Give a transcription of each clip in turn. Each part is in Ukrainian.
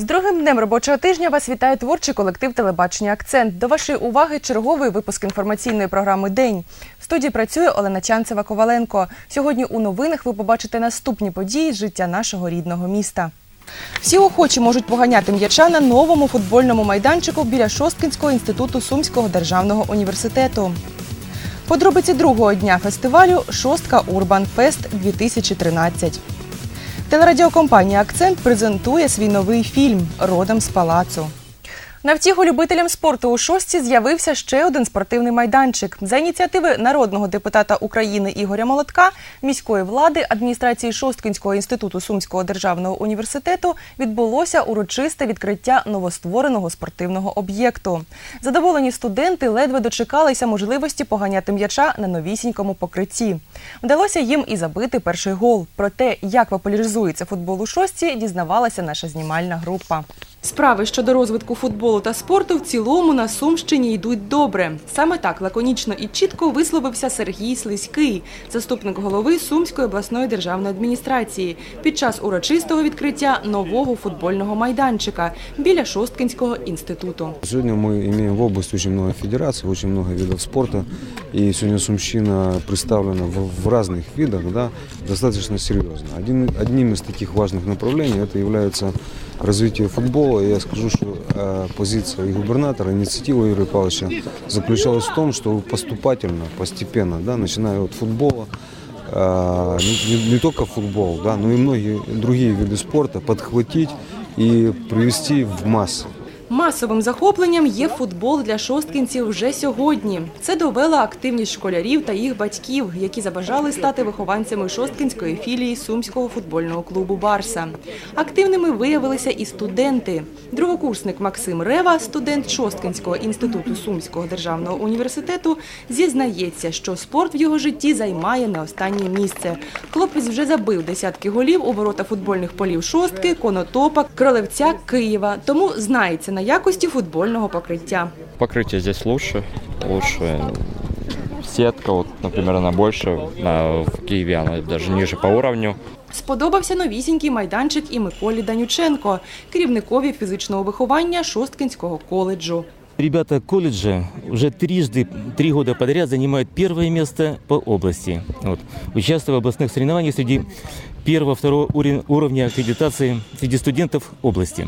З другим днем робочого тижня вас вітає творчий колектив телебачення Акцент. До вашої уваги черговий випуск інформаційної програми День. В студії працює Олена Чанцева Коваленко. Сьогодні у новинах ви побачите наступні події життя нашого рідного міста. Всі охочі можуть поганяти м'яча на новому футбольному майданчику біля Шосткінського інституту Сумського державного університету. Подробиці другого дня фестивалю Шостка Урбан Фест 2013. Телерадіокомпанія Акцент презентує свій новий фільм Родом з палацу. На втіху любителям спорту у шостці з'явився ще один спортивний майданчик. За ініціативи народного депутата України Ігоря Молотка, міської влади, адміністрації Шосткінського інституту Сумського державного університету відбулося урочисте відкриття новоствореного спортивного об'єкту. Задоволені студенти ледве дочекалися можливості поганяти м'яча на новісінькому покритті. Вдалося їм і забити перший гол. Про те, як популяризується футбол у шостці, дізнавалася наша знімальна група. Справи щодо розвитку футболу та спорту в цілому на Сумщині йдуть добре. Саме так лаконічно і чітко висловився Сергій Слизький, заступник голови Сумської обласної державної адміністрації, під час урочистого відкриття нового футбольного майданчика біля Шосткинського інституту. Сегодня мы имеем в области очень много федераций, очень много видов спорта. И сегодня Сумщина представлена в, в разных видах, да, достаточно серьезно. Один, одним из таких важных направлений это является развитие футбола. Я скажу, что э, позиция и губернатора, инициатива Юрия Павловича заключалась в том, что поступательно, постепенно, да, начиная от футбола, э, не, не- не только футбол, да, но и многие другие виды спорта подхватить и привести в массы. Масовим захопленням є футбол для шосткінців вже сьогодні. Це довела активність школярів та їх батьків, які забажали стати вихованцями шосткінської філії Сумського футбольного клубу Барса. Активними виявилися і студенти. Другокурсник Максим Рева, студент Шосткінського інституту Сумського державного університету, зізнається, що спорт в його житті займає не останнє місце. Хлопець вже забив десятки голів у ворота футбольних полів шостки, конотопа, кролевця Києва, тому знається на якості футбольного покриття. Покрытие здесь лучше, лучше сетка, вот, например, она больше, а в Киеве она даже ниже по уровню. Сподобався новісінький майданчик і Миколі Данюченко, керівникові фізичного виховання Шосткинського коледжу. Ребята колледжа уже трижды, три года подряд занимают первое место по области. Вот. Участвуя в областных соревнованиях среди первого, второго уровня, уровня аккредитации среди студентов области.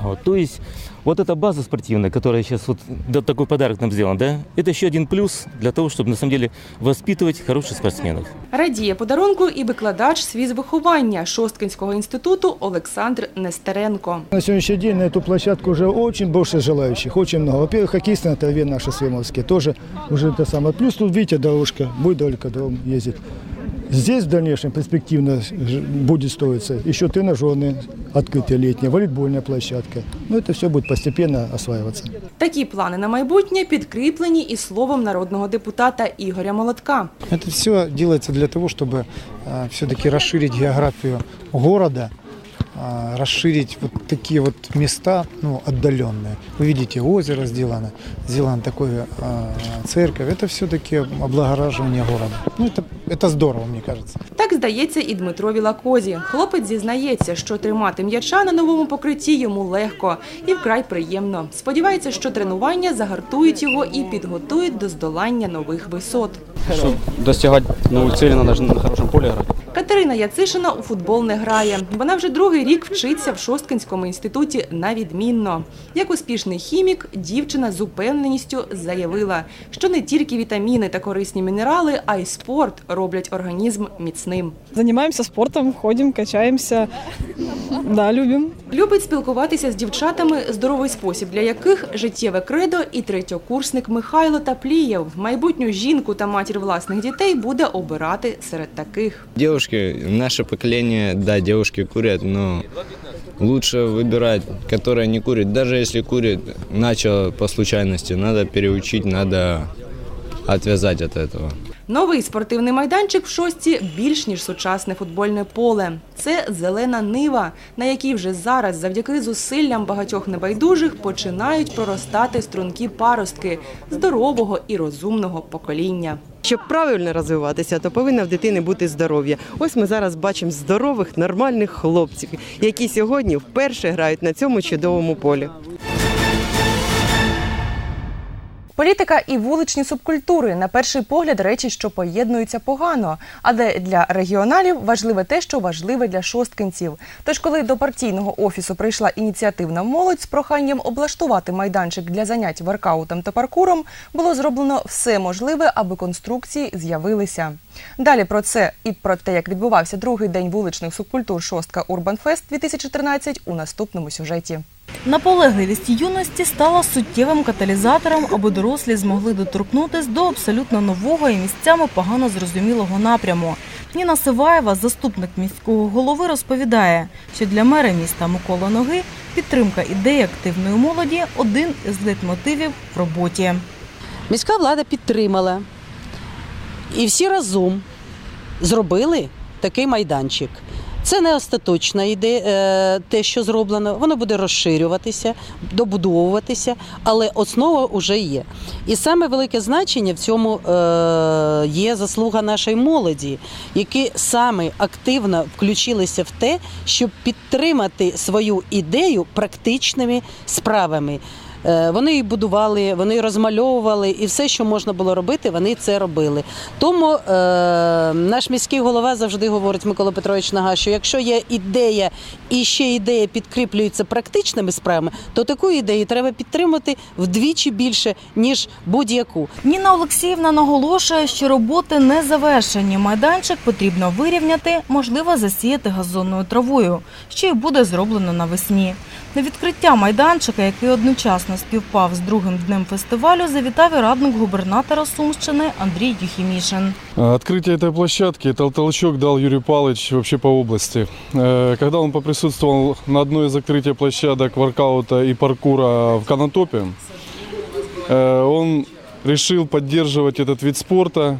Вот. То есть вот эта база спортивная, которая сейчас вот да, такой подарок нам сделан, да, это еще один плюс для того, чтобы на самом деле воспитывать хороших спортсменов. Радіє подарунку і викладач свіз виховання Шосткинського інституту Олександр Нестеренко. На сегодняшний день на эту площадку уже очень больше желающих, очень много. Во-первых, хоккеисты на траве наши свемовские тоже уже это самое. Плюс тут, видите, дорожка, будет только дом ездит. Здесь в дальнейшем перспективно ж- будет строиться еще тренажерные, открытые летние, волейбольная площадка. Но это все будет постепенно осваиваться. Такі плани на майбутнє підкріплені і словом народного депутата Ігоря Молотка. Это все делается для того, чтобы все-таки расширить географию города, а, расширить вот такие вот места, ну, отдаленные. Вы видите, озеро сделано, сделана такое а, церковь. Это все-таки облагораживание города. Ну, это, это здорово, мне кажется. Так здається і Дмитрові Лакозі. Хлопець зізнається, що тримати м'яча на новому покритті йому легко і вкрай приємно. Сподівається, що тренування загартують його і підготують до здолання нових висот. Чтобы достигать новых целей, надо же на хорошем поле играть. Катерина Яцишина у футбол не грає. Вона вже другий рік вчиться в Шосткинському інституті на відмінно. Як успішний хімік, дівчина з упевненістю заявила, що не тільки вітаміни та корисні мінерали, а й спорт роблять організм міцним. Занимаемся спортом, ходим, качаемся. Да, любим. Любить спілкуватися з дівчатами здоровий спосіб, для яких життєве кредо і третьокурсник Михайло Таплієв. Майбутню жінку та матір власних дітей буде обирати серед таких. Девушки, наше поколение, да, девушки курят, но лучше выбирать, которая не курит. Даже если курит, начал по случайности, надо переучить, надо отвязать от этого. Новий спортивний майданчик в шості більш ніж сучасне футбольне поле. Це зелена нива, на якій вже зараз, завдяки зусиллям багатьох небайдужих, починають проростати струнки паростки здорового і розумного покоління. Щоб правильно розвиватися, то повинно в дитини бути здоров'я. Ось ми зараз бачимо здорових, нормальних хлопців, які сьогодні вперше грають на цьому чудовому полі. Політика і вуличні субкультури на перший погляд речі, що поєднуються погано. Але для регіоналів важливе те, що важливе для шосткинців. Тож, коли до партійного офісу прийшла ініціативна молодь з проханням облаштувати майданчик для занять воркаутом та паркуром, було зроблено все можливе, аби конструкції з'явилися. Далі про це і про те, як відбувався другий день вуличних субкультур шостка Урбанфест 2013 у наступному сюжеті. Наполегливість юності стала суттєвим каталізатором, аби дорослі змогли доторкнутись до абсолютно нового і місцями погано зрозумілого напряму. Ніна Сиваєва, заступник міського голови, розповідає, що для мера міста Микола Ноги підтримка ідеї активної молоді один із лейтмотивів в роботі. Міська влада підтримала. І всі разом зробили такий майданчик. Це не остаточна ідея, е, те, що зроблено. Воно буде розширюватися, добудовуватися, але основа вже є. І саме велике значення в цьому е, є заслуга нашої молоді, які саме активно включилися в те, щоб підтримати свою ідею практичними справами. Е, Вони її будували, вони розмальовували, і все, що можна було робити, вони це робили. Тому е, наш міський голова завжди говорить Микола Петрович Нага, що якщо є ідея і ще ідея підкріплюється практичними справами, то таку ідею треба підтримати вдвічі більше ніж будь-яку. Ніна Олексіївна наголошує, що роботи не завершені. Майданчик потрібно вирівняти, можливо, засіяти газонною травою, що й буде зроблено навесні. На відкриття майданчика, який одночасно співпав з другим днем фестивалю, завітав і радник губернатора Сумщини Андрій Юхімішин. Открытие этой площадки, это толчок дал Юрий Павлович вообще по области. Э, Когда он поприсутствовал на одной из закрытия площадок воркаута и паркура в Канатопе, э, он решил поддерживать этот вид спорта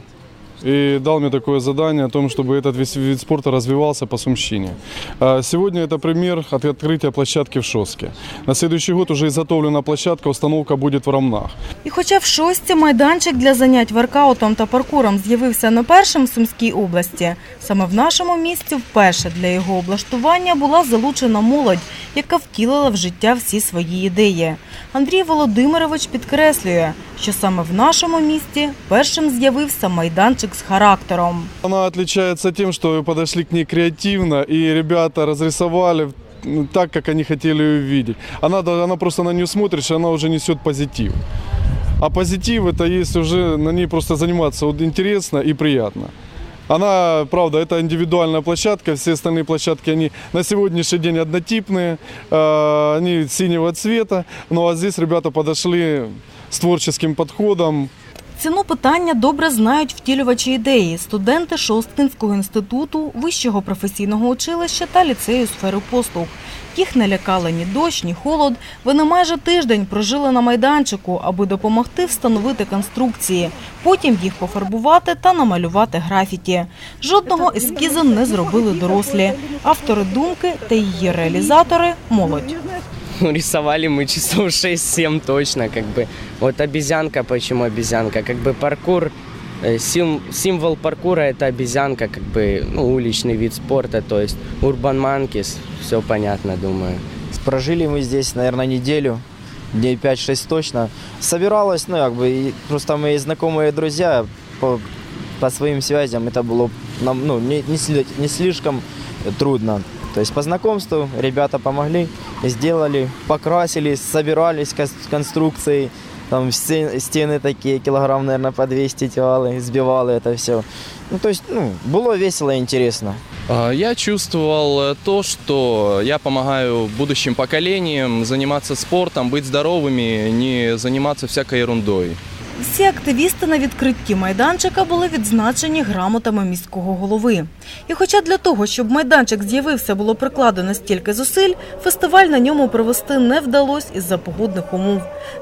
и дал мне такое задание о том, чтобы этот вид вид спорта развивался по Сумщине. А Сегодня это пример от открытия площадки в Шоске. На следующий год уже изготовлена площадка, установка будет в Рамнах. І хоча в шості майданчик для занять воркаутом та паркуром з'явився не першим в Сумській області, саме в нашому місті вперше для його облаштування була залучена молодь, яка втілила в життя всі свої ідеї. Андрій Володимирович підкреслює, що саме в нашому місті першим з'явився майданчик з характером. Она отличается тем, что подошли к ней креативно, и ребята разрисовали ну, так, как они хотели ее видеть. Она, да- она просто на нее смотришь, и она уже несет позитив. А позитив это есть уже на ней просто заниматься вот интересно и приятно. Она, правда, это индивидуальная площадка, все остальные площадки, они на сегодняшний день однотипные, э, они синего цвета, ну а здесь ребята подошли с творческим подходом, Ціну питання добре знають втілювачі ідеї, студенти Шосткинського інституту, вищого професійного училища та ліцею сфери послуг. Їх не лякали ні дощ, ні холод. Вони майже тиждень прожили на майданчику, аби допомогти встановити конструкції, потім їх пофарбувати та намалювати графіті. Жодного ескізу не зробили дорослі. Автори думки та її реалізатори молодь. Ну, рисовали мы часов 6-7 точно, как бы. Вот обезьянка, почему обезьянка? Как бы паркур, э, сим- символ паркура это обезьянка, как бы, ну, уличный вид спорта, то есть урбан манкис, все понятно, думаю. Прожили мы здесь, наверное, неделю, дней 5-6 точно. Собиралось, ну, как бы, и просто мои знакомые друзья по, по своим связям это было нам, ну, не, не, не слишком трудно. То есть по знакомству ребята помогли, сделали, покрасили, собирались кон- конструкции, там стены, такие, килограмм, наверное, по 200 тягали, сбивали это все. Ну, то есть, ну, было весело и интересно. А, Я чувствовал э, то, что я помогаю будущим поколениям заниматься спортом, быть здоровыми, не заниматься всякой ерундой. Всі активісти на відкритті майданчика були відзначені грамотами міського голови. І хоча для того, щоб майданчик з'явився, було прикладено стільки зусиль, фестиваль на ньому провести не вдалося із-за погодних умов.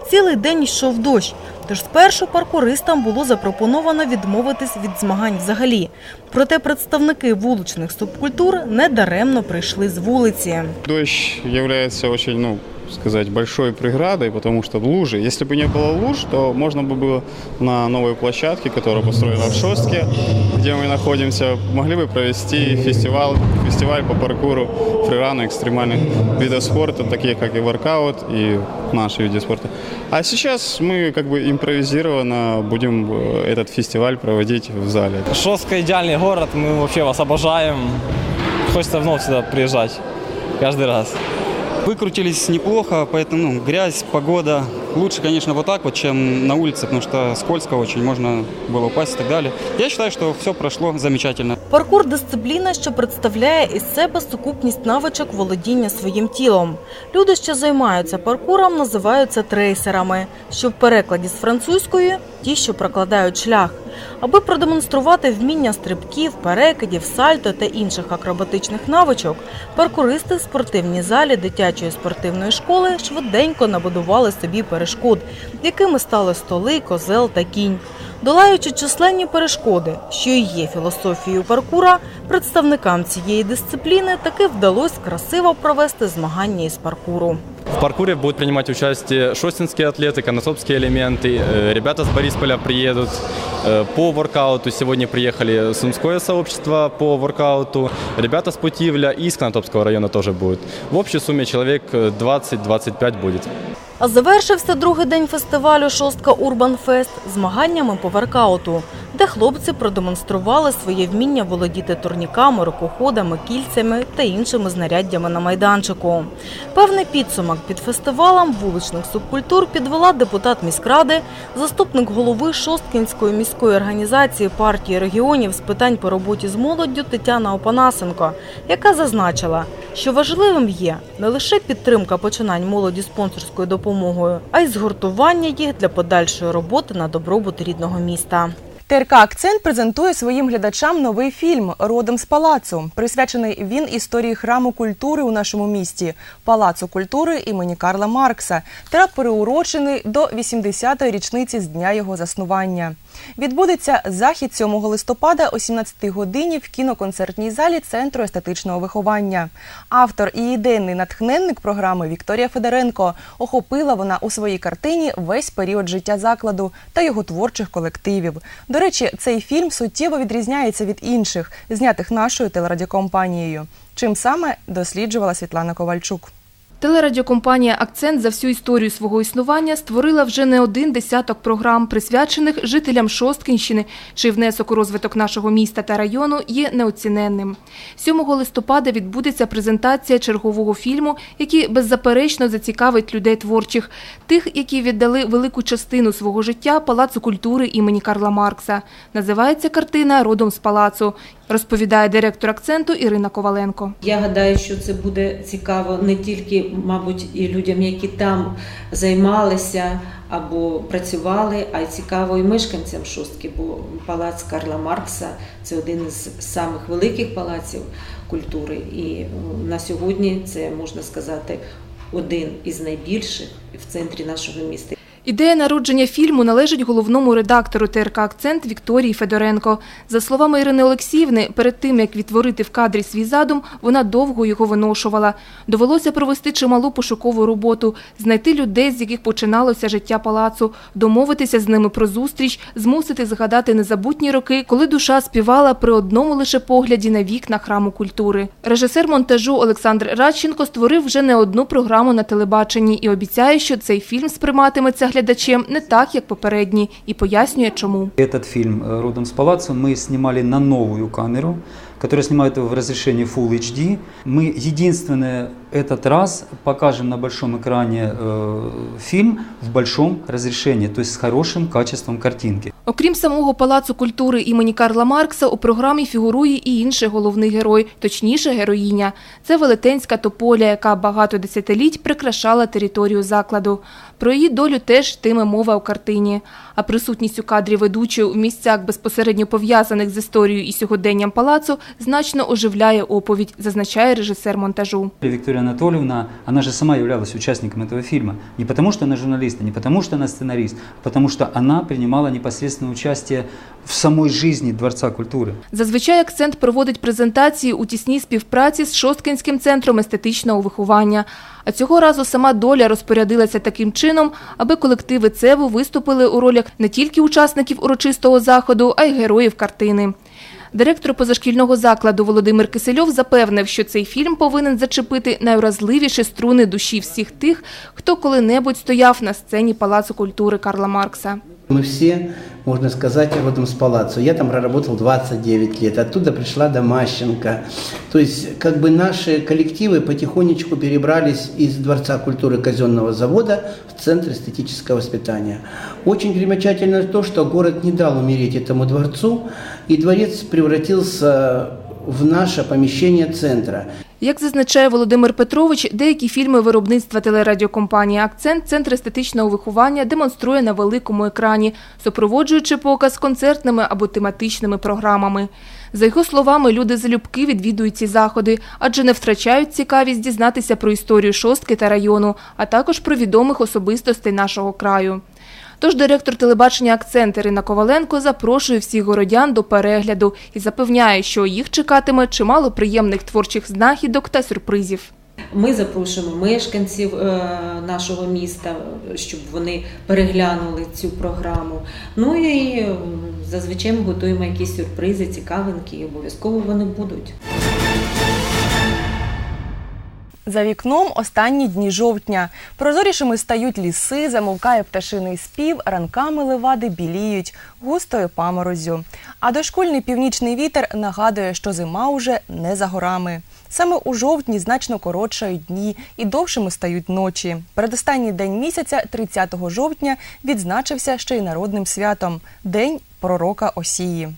Цілий день йшов дощ, Тож спершу паркуристам було запропоновано відмовитись від змагань взагалі. Проте представники вуличних субкультур недаремно прийшли з вулиці. Дождь является очень, ну, сказать, большой преградой, потому что лужи. Если бы не было луж, то можно бы было на новой площадке, которая построена в Шостке, где мы находимся, могли бы провести фестиваль, фестиваль по паркуру, фрирану, экстремальных видов спорта, таких как и воркаут, и наши виды спорта. А сейчас мы как бы импровизированно будем э, этот фестиваль проводить в зале. Шостка идеальный город, мы вообще вас обожаем. Хочется вновь сюда приезжать каждый раз. Выкрутились неплохо, поэтому ну, грязь, погода. Лучше, конечно, вот так вот, чем на улице, потому что скользко очень, можно было упасть и так далее. Я считаю, что все прошло замечательно. Паркур дисципліна, що представляє із себе сукупність навичок володіння своїм тілом. Люди, що займаються паркуром, називаються трейсерами, що в перекладі з французької ті, що прокладають шлях. Аби продемонструвати вміння стрибків, перекидів, сальто та інших акробатичних навичок, паркуристи в спортивній залі дитячої спортивної школи швиденько набудували собі перешкод, якими стали столи, козел та кінь. Долаючи численні перешкоди, що і є філософією паркура, представникам цієї дисципліни таки вдалося красиво провести змагання із паркуру. В паркуре будут принимать участие шостинские атлеты, конотопские элементы. Э, Ребята с Борисполя приедут э, по воркауту. Сегодня приехали Сумское сообщество по воркауту. Ребята с Путивля и из Конотопского района тоже будут. В общей сумме человек э, 20-25 будет. А завершився другий день фестивалю Шостка Урбан Фест змаганнями по воркауту, де хлопці продемонстрували своє вміння володіти турніками, рукоходами, кільцями та іншими знаряддями на майданчику. Певний підсумок під фестивалем вуличних субкультур підвела депутат міськради, заступник голови Шосткінської міської організації партії регіонів з питань по роботі з молоддю Тетяна Опанасенко, яка зазначила, що важливим є не лише підтримка починань молоді спонсорською допомогою, а й згуртування їх для подальшої роботи на добробут рідного міста. ТРК Акцент презентує своїм глядачам новий фільм Родом з палацу. Присвячений він історії храму культури у нашому місті Палацу культури імені Карла Маркса та переурочений до 80-ї річниці з дня його заснування. Відбудеться захід 7 листопада о 17 годині в кіноконцертній залі Центру естетичного виховання. Автор і ідейний натхненник програми Вікторія Федоренко охопила вона у своїй картині весь період життя закладу та його творчих колективів. До речі, цей фільм суттєво відрізняється від інших, знятих нашою телерадіокомпанією. Чим саме досліджувала Світлана Ковальчук. Телерадіокомпанія Акцент за всю історію свого існування створила вже не один десяток програм, присвячених жителям Шосткінщини, чий внесок у розвиток нашого міста та району є неоціненним. 7 листопада відбудеться презентація чергового фільму, який беззаперечно зацікавить людей творчих, тих, які віддали велику частину свого життя Палацу культури імені Карла Маркса. Називається картина Родом з палацу. Розповідає директор акценту Ірина Коваленко. Я гадаю, що це буде цікаво не тільки, мабуть, і людям, які там займалися або працювали, а й цікаво і мешканцям шостки, бо палац Карла Маркса це один із самих великих палаців культури. І е, на сьогодні це можна сказати один із найбільших в центрі нашого міста. Ідея народження фільму належить головному редактору ТРК Акцент Вікторії Федоренко. За словами Ірини Олексіївни, перед тим як відтворити в кадрі свій задум, вона довго його виношувала. Довелося провести чималу пошукову роботу, знайти людей, з яких починалося життя палацу, домовитися з ними про зустріч, змусити згадати незабутні роки, коли душа співала при одному лише погляді на вікна храму культури. Режисер монтажу Олександр Радченко створив вже не одну програму на телебаченні і обіцяє, що цей фільм сприйматиметься глядачем не так, як попередні, і пояснює, чому. Этот фильм э, «Родом с палацу» мы снимали на новую камеру, которая снимает в разрешении Full HD. Мы единственное этот раз покажем на большом экране э, фильм в большом разрешении, то есть с хорошим качеством картинки. Окрім самого Палацу культури імені Карла Маркса, у програмі фігурує і інший головний герой, точніше героїня. Це велетенська тополя, яка багато десятиліть прикрашала територію закладу. Про її долю теж йтиме мова у картині. А присутність у кадрі ведучої у місцях безпосередньо пов'язаних з історією і сьогоденням палацу значно оживляє оповідь, зазначає режисер монтажу. Виктория Анатольевна, она же сама являлась участником этого фильма. Не потому, что она журналист, не потому, что она сценарист, а потому что она принимала непосредственное участие в самой жизни Дворца культуры. Зазвичай акцент проводить презентації у тісній співпраці з Шосткинським центром естетичного виховання. А цього разу сама доля розпорядилася таким чином, аби колективи ЦЕВу виступили у ролях не тільки учасників урочистого заходу, а й героїв картини. Директор позашкільного закладу Володимир Кисельов запевнив, що цей фільм повинен зачепити найвразливіші струни душі всіх тих, хто коли-небудь стояв на сцені Палацу культури Карла Маркса. Мы все, можно сказать, родом с палаццо. Я там проработал 29 лет, оттуда пришла Домащенко. То есть, как бы наши коллективы потихонечку перебрались из Дворца культуры казенного завода в Центр эстетического воспитания. Очень примечательно то, что город не дал умереть этому дворцу, и дворец превратился в наше помещение центра. Як зазначає Володимир Петрович, деякі фільми виробництва телерадіокомпанії Акцент центр естетичного виховання демонструє на великому екрані, супроводжуючи показ концертними або тематичними програмами. За його словами, люди залюбки відвідують ці заходи, адже не втрачають цікавість дізнатися про історію шостки та району, а також про відомих особистостей нашого краю. Тож директор телебачення «Акцент» Ірина Коваленко запрошує всіх городян до перегляду і запевняє, що їх чекатиме чимало приємних творчих знахідок та сюрпризів. Ми запрошуємо мешканців е, нашого міста, щоб вони переглянули цю програму. Ну і зазвичай ми готуємо якісь сюрпризи, цікавинки, і обов'язково вони будуть. За вікном останні дні жовтня. Прозорішими стають ліси, замовкає пташиний спів, ранками левади біліють густою паморозю. А дошкульний північний вітер нагадує, що зима уже не за горами. Саме у жовтні значно коротшають дні і довшими стають ночі. Передостанній день місяця, 30 жовтня, відзначився ще й народним святом День пророка Осії.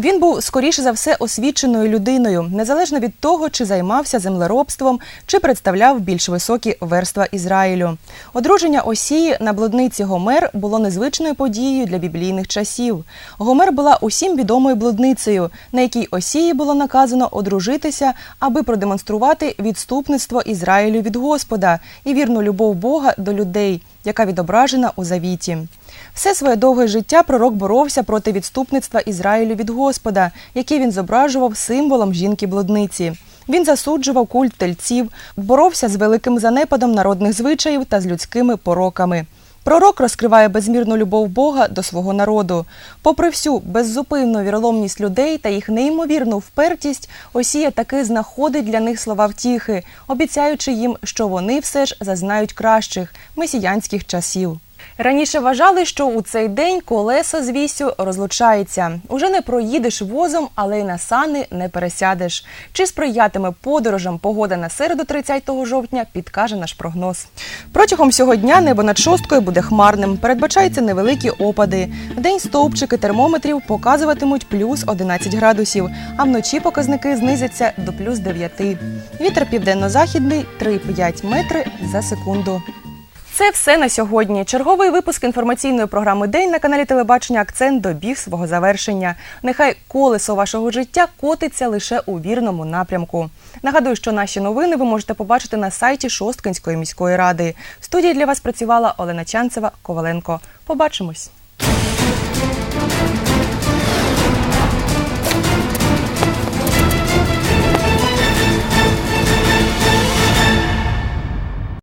Він був скоріше за все освіченою людиною, незалежно від того, чи займався землеробством, чи представляв більш високі верства Ізраїлю. Одруження Осії на блудниці Гомер було незвичною подією для біблійних часів. Гомер була усім відомою блудницею, на якій Осії було наказано одружитися, аби продемонструвати відступництво Ізраїлю від Господа і вірну любов Бога до людей, яка відображена у завіті. Все своє довге життя пророк боровся проти відступництва Ізраїлю від Господа, який він зображував символом жінки-блудниці. Він засуджував культ тельців, боровся з великим занепадом народних звичаїв та з людськими пороками. Пророк розкриває безмірну любов Бога до свого народу. Попри всю беззупинну віроломність людей та їх неймовірну впертість, Осія таки знаходить для них слова втіхи, обіцяючи їм, що вони все ж зазнають кращих месіянських часів. Раніше вважали, що у цей день колесо з вісю розлучається. Уже не проїдеш возом, але й на сани не пересядеш. Чи сприятиме подорожам погода на середу 30 жовтня, підкаже наш прогноз. Протягом всього дня небо над шосткою буде хмарним. Передбачаються невеликі опади. Вдень стовпчики термометрів показуватимуть плюс 11 градусів, а вночі показники знизяться до плюс 9. Вітер південно-західний 3-5 метри за секунду. Це все на сьогодні. Черговий випуск інформаційної програми День на каналі Телебачення Акцент добіг свого завершення. Нехай колесо вашого життя котиться лише у вірному напрямку. Нагадую, що наші новини ви можете побачити на сайті Шосткинської міської ради. В студії для вас працювала Олена Чанцева Коваленко. Побачимось.